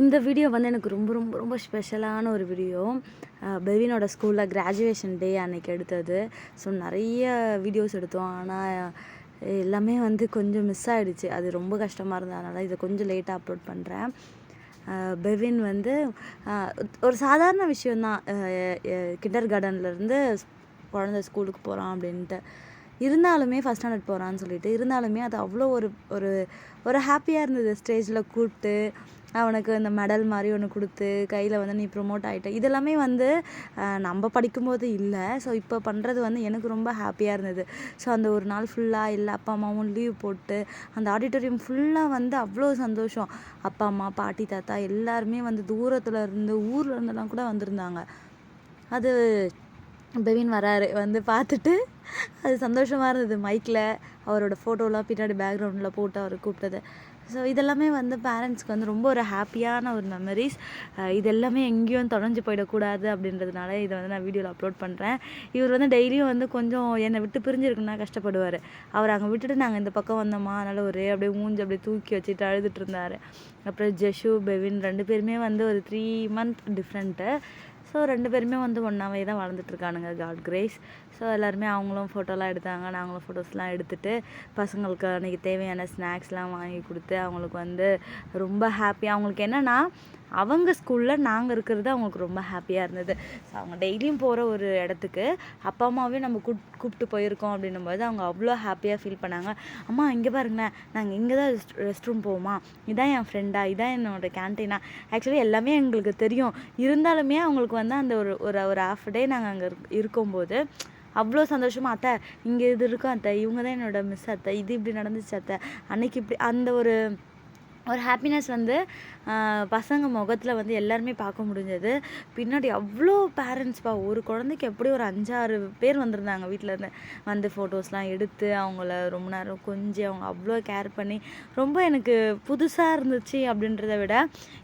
இந்த வீடியோ வந்து எனக்கு ரொம்ப ரொம்ப ரொம்ப ஸ்பெஷலான ஒரு வீடியோ பெவினோட ஸ்கூலில் கிராஜுவேஷன் டே அன்னைக்கு எடுத்தது. ஸோ நிறைய வீடியோஸ் எடுத்தோம். ஆனால் எல்லாமே வந்து கொஞ்சம் மிஸ் ஆகிடுச்சு அது ரொம்ப கஷ்டமாக இருந்ததுனால இதை கொஞ்சம் லேட்டாக அப்லோட் பண்ணுறேன் பெவின் வந்து ஒரு சாதாரண விஷயந்தான் கிண்டர் கார்டன்லேருந்து குழந்த ஸ்கூலுக்கு போகிறான் அப்படின்ட்டு. இருந்தாலுமே ஃபஸ்ட் ஸ்டாண்டர்ட் போகிறான்னு சொல்லிட்டு. இருந்தாலுமே அது அவ்வளோ ஒரு ஒரு ஒரு ஹாப்பியாக இருந்தது. ஸ்டேஜில் கூப்பிட்டு அவனுக்கு இந்த மெடல் மாதிரி ஒன்று கொடுத்து கையில் வந்து நீ ப்ரொமோட் ஆகிட்ட இதெல்லாமே வந்து நம்ம படிக்கும்போது இல்லை. ஸோ இப்போ பண்ணுறது வந்து எனக்கு ரொம்ப ஹாப்பியாக இருந்தது. ஸோ அந்த ஒரு நாள் ஃபுல்லாக எல்லா அப்பா அம்மாவும் லீவ் போட்டு அந்த ஆடிட்டோரியம் ஃபுல்லாக வந்து அவ்வளோ சந்தோஷம். அப்பா அம்மா பாட்டி தாத்தா எல்லாருமே வந்து தூரத்தில் இருந்து ஊரில் இருந்தெல்லாம் கூட வந்திருந்தாங்க. அது பெவின் வராரு வந்து பார்த்துட்டு அது சந்தோஷமாக இருந்தது மைக்கில் அவரோட ஃபோட்டோலாம் பின்னாடி பேக்ரவுண்டில் போட்டு அவர் கூப்பிட்டது. ஸோ இதெல்லாமே வந்து பேரண்ட்ஸ்க்கு வந்து ரொம்ப ஒரு ஹாப்பியான ஒரு மெமரிஸ் இது எல்லாமே எங்கேயும் தொலைஞ்சு போயிடக்கூடாது அப்படின்றதுனால இதை வந்து நான் வீடியோவில் அப்லோட் பண்ணுறேன் இவர் வந்து டெய்லியும் வந்து கொஞ்சம் என்னை விட்டு பிரிஞ்சிருக்குன்னா கஷ்டப்படுவார். அவர் அங்கே விட்டுட்டு நாங்கள் இந்த பக்கம் வந்தோமா? அதனால் ஒரே அப்படியே மூஞ்சி அப்படியே தூக்கி வச்சுட்டு அழுதுட்டு இருந்தார். அப்புறம் ஜெஷு பெவின் ரெண்டு பேருமே வந்து ஒரு த்ரீ மந்த் டிஃப்ரெண்ட்டு ஸோ ரெண்டு பேருமே வந்து ஒன்றாவே தான் வளர்ந்துட்டுருக்கானுங்க. காட் கிரேஸ் ஸோ எல்லாருமே அவங்களும் ஃபோட்டோலாம் எடுத்தாங்க. நாங்களும் ஃபோட்டோஸ்லாம் எடுத்துட்டு பசங்களுக்கு அன்றைக்கி தேவையான ஸ்நாக்ஸ்லாம் வாங்கி கொடுத்து அவங்களுக்கு வந்து ரொம்ப ஹாப்பி அவங்களுக்கு என்னென்னா அவங்க ஸ்கூலில் நாங்கள் இருக்கிறது அவங்களுக்கு ரொம்ப ஹாப்பியாக இருந்தது. ஸோ அவங்க டெய்லியும் போகிற ஒரு இடத்துக்கு அப்பா அம்மாவே நம்ம கூப் கூப்பிட்டு போயிருக்கோம் அப்படின்னும் போது அவங்க அவ்வளோ ஹாப்பியாக ஃபீல் பண்ணாங்க. அம்மா இங்கே பாருங்களேன். நாங்கள் இங்கே தான் ரெஸ்ட் ரூம் போவோமா? இதான் என் ஃப்ரெண்டா இதான் என்னோட கேன்டீனா ஆக்சுவலி எல்லாமே எங்களுக்கு தெரியும். இருந்தாலுமே அவங்களுக்கு வந்து அந்த ஒரு ஒரு ஒரு ஹாஃப் டே நாங்கள் அங்கே இருக்கும்போது அவ்வளோ சந்தோஷமாக அத்தை இங்கே இது இருக்கும் அத்தை. இவங்க தான் என்னோட மிஸ் அத்தை. இது இப்படி நடந்துச்சு அத்தை. அன்னைக்கு இப்படி அந்த ஒரு ஒரு ஹாப்பினஸ் வந்து பசங்க முகத்தில் வந்து எல்லாருமே பார்க்க முடிஞ்சது. பின்னாடி அவ்வளோ பேரண்ட்ஸ்ப்பா ஒரு குழந்தைக்கு எப்படி ஒரு அஞ்சாறு பேர் வந்திருந்தாங்க வீட்டிலேருந்து வந்து ஃபோட்டோஸ்லாம் எடுத்து அவங்கள ரொம்ப நேரம் கொஞ்சி அவங்க அவ்வளோ கேர் பண்ணி ரொம்ப எனக்கு புதுசாக இருந்துச்சு அப்படின்றத விட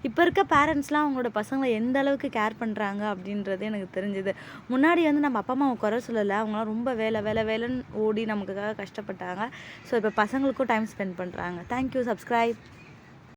இப்போ இருக்க பேரண்ட்ஸ்லாம் அவங்களோட பசங்களை எந்த அளவுக்கு கேர் பண்ணுறாங்க அப்படின்றது எனக்கு தெரிஞ்சுது. முன்னாடி வந்து நம்ம அப்பா அம்மாவை குறை சொல்லலை. அவங்களாம் ரொம்ப வேலை வேலை வேலைன்னு ஓடி நமக்காக கஷ்டப்பட்டாங்க. ஸோ இப்போ பசங்களுக்கும் டைம் ஸ்பெண்ட் பண்ணுறாங்க தேங்க்யூ சப்ஸ்கிரைப்